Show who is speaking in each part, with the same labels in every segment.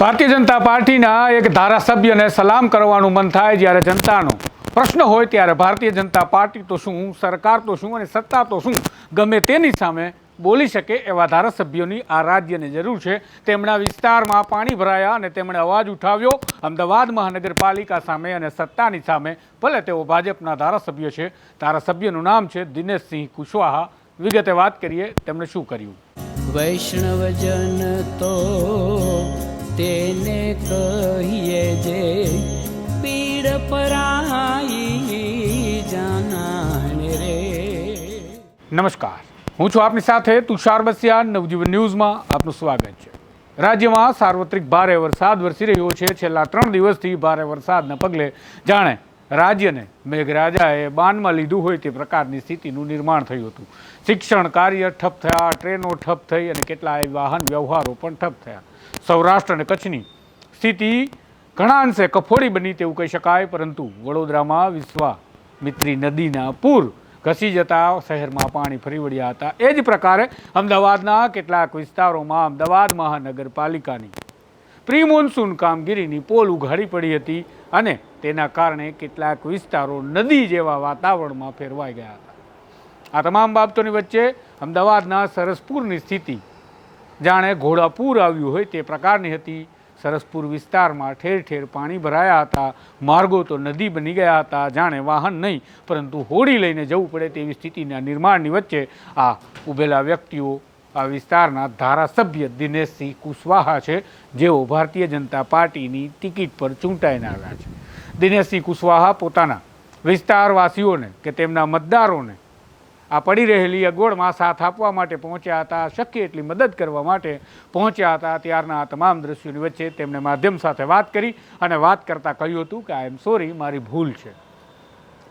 Speaker 1: ભારતીય જનતા પાર્ટીના એક ધારાસભ્યને સલામ કરવાનું મન થાય જ્યારે જનતાનો પ્રશ્ન હોય ત્યારે ભારતીય જનતા પાર્ટી તો શું, સરકાર તો શું અને સત્તા તો શું, ગમે તેની સામે બોલી શકે એવા ધારાસભ્યોની આ રાજ્યને જરૂર છે. તેમના વિસ્તારમાં પાણી ભરાયા અને તેમણે અવાજ ઉઠાવ્યો. અમદાવાદ મહાનગરપાલિકા સામે અને સત્તાની સામે ભલે તેઓ ભાજપના ધારાસભ્ય છે. ધારાસભ્યનું નામ છે દિનેશસિંહ કુશવાહા. વિગતે વાત કરીએ તેમણે શું કર્યું?
Speaker 2: વૈષ્ણવજન તો તેને કહીએ જે પીડ પરાઈ જાનાને રે.
Speaker 1: નમસ્કાર. હું છું આપની સાથે તુષાર બસિયા નવજીવન ન્યૂઝમાં આપનું સ્વાગત છે. રાજ્યમાં સાર્વત્રિક ભારે વરસાદ વરસી રહ્યો છે. છેલ્લા ત્રણ દિવસથી ભારે વરસાદના પગલે જાણે રાજ્યને મેઘરાજાએ બાનમાં લીધું હોય તે પ્રકારની સ્થિતિનું નિર્માણ થયું હતું. શિક્ષણ કાર્ય ઠપ થયા, ટ્રેનો ઠપ થઈ અને કેટલાય વાહન વ્યવહારો પણ ઠપ થયા. સૌરાષ્ટ્ર અને કચ્છની સ્થિતિ ઘણા અંશે કફોડી બની તેવું કહી શકાય, પરંતુ વડોદરામાં વિશ્વામિત્રી નદીના પૂર ઘસી જતા શહેરમાં પાણી ફરી વળ્યા હતા. એ જ પ્રકારે અમદાવાદના કેટલાક વિસ્તારોમાં અમદાવાદ મહાનગરપાલિકાની પ્રી મોન્સૂન કામગીરીની પોલ ઉઘાડી પડી હતી અને તેના કારણે કેટલાક વિસ્તારો નદી જેવા વાતાવરણમાં ફેરવાઈ ગયા હતા. આ તમામ બાબતોની વચ્ચે અમદાવાદના સરસપુરની સ્થિતિ. જાણે ઘોડાપૂર આવ્યું હોય તે પ્રકારની હતી. સરસપુર વિસ્તારમાં ઠેર ઠેર પાણી ભરાયા હતા. માર્ગો તો નદી બની ગયા હતા. જાણે વાહન નહીં, પરંતુ હોડી લઈને જવું પડે તેવી સ્થિતિના નિર્માણની વચ્ચે આ ઊભેલા વ્યક્તિઓ વિસ્તારના ધારાસભ્ય દિનેશસિંહ કુશવાહા છે, જેઓ ભારતીય જનતા પાર્ટીની ટિકિટ પર ચૂંટાઈને આવ્યા છે. દિનેશસિંહ કુશવાહા પોતાના વિસ્તારવાસીઓને કે તેમના મતદારોને આ પડી રહેલી અગવડમાં સાથ આપવા માટે પહોંચ્યા હતા, શક્ય એટલી મદદ કરવા માટે પહોંચ્યા હતા. ત્યારના આ તમામ દ્રશ્યોની વચ્ચે તેમણે માધ્યમ સાથે વાત કરી અને વાત કરતાં કહ્યું હતું કે આઈ એમ સોરી મારી ભૂલ છે.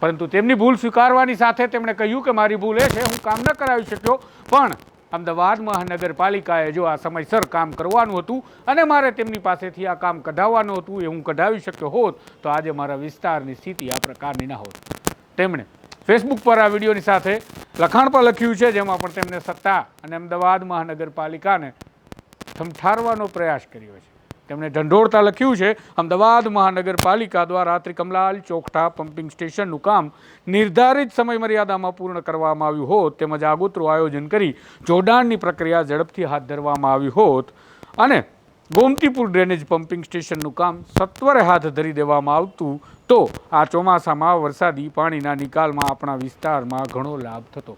Speaker 1: પરંતુ તેમની ભૂલ સ્વીકારવાની સાથે તેમણે કહ્યું કે, મારી ભૂલ એ છે, હું કામ ન કરાવી શક્યો, પણ અમદાવાદ મહાનગરપાલિકાએ જો આ સમયસર કામ કરવાનું હતું અને મારે તેમની પાસેથી આ કામ કઢાવવાનું હતું એ હું કઢાવી શક્યો હોત, તો આજે મારા વિસ્તારની સ્થિતિ આ પ્રકારની ના હોત. તેમણે ફેસબુક પર આ વિડીયોની સાથે લખાણ પણ લખ્યું છે, જેમાં પણ તેમને સત્તા અને અમદાવાદ મહાનગરપાલિકાને થમઠારવાનો પ્રયાસ કર્યો છે. તેમણે ઢંઢોળતા લખ્યું છે, અમદાવાદ મહાનગરપાલિકા દ્વારા ત્રિકમલાલ ચોકઠા પમ્પિંગ સ્ટેશનનું કામ નિર્ધારિત સમય મર્યાદામાં પૂર્ણ કરવામાં આવ્યું હોત, તેમજ આગોતરું આયોજન કરી જોડાણની પ્રક્રિયા ઝડપથી હાથ ધરવામાં આવી હોત અને ગોમતીપુર ડ્રેનેજ પમ્પિંગ સ્ટેશનનું કામ સત્વરે હાથ ધરી દેવામાં આવતું, તો આ ચોમાસામાં વરસાદી પાણીના નિકાલમાં આપણા વિસ્તારમાં ઘણો લાભ થતો.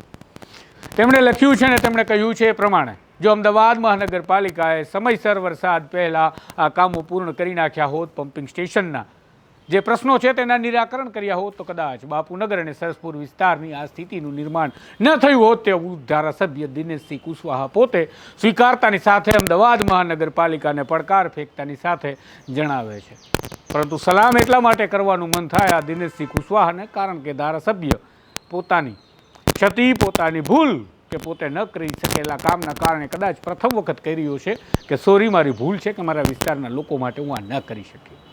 Speaker 1: તેમણે લખ્યું છે ને તેમણે કહ્યું છે એ પ્રમાણે જો અમદાવાદ મહાનગરપાલિકાએ સમયસર વરસાદ પહેલાં આ કામો પૂર્ણ કરી નાખ્યા હોત પમ્પિંગ સ્ટેશનના જે પ્રશ્નો છે તેના નિરાકરણ કર્યા હોત તો કદાચ બાપુનગર અને સરસપુર વિસ્તારની આ સ્થિતિનું નિર્માણ ન થયું હોત તેવું ધારાસભ્ય દિનેશસિંહ કુશવાહા પોતે સ્વીકારતાની સાથે અમદાવાદ મહાનગરપાલિકાને પડકાર ફેંકતાની સાથે જણાવે છે. પરંતુ સલામ એટલા માટે કરવાનું મન થાય આ દિનેશસિંહ કુશવાહાને કારણ કે ધારાસભ્ય પોતાની ક્ષતિ, પોતાની ભૂલ કે પોતે ન કરી શકેલા કામના કારણે કદાચ પ્રથમ વખત કર્યું છે કે સોરી મારી ભૂલ છે કે મારા વિસ્તારના લોકો માટે હું આ ન કરી શક્યો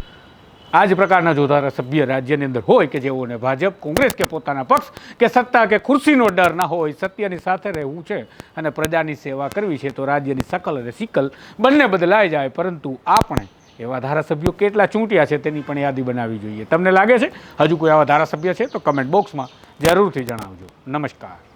Speaker 1: આ જ પ્રકારના જો ધારાસભ્ય રાજ્યની અંદર હોય કે જેઓને ભાજપ, કોંગ્રેસ કે પોતાના પક્ષ કે સત્તા કે ખુરશીનો ડર ના હોય, સત્યની સાથે રહેવું છે અને પ્રજાની સેવા કરવી છે, તો રાજ્યની સકલ અને સિકલ બંને બદલાઈ જાય. પરંતુ આપણે એવા ધારાસભ્યો કેટલા ચૂંટ્યા છે તેની પણ યાદી બનાવવી જોઈએ. તમને લાગે છે? હજુ કોઈ આવા ધારાસભ્ય છે? તો કમેન્ટ બોક્સમાં જરૂરથી જણાવજો. નમસ્કાર.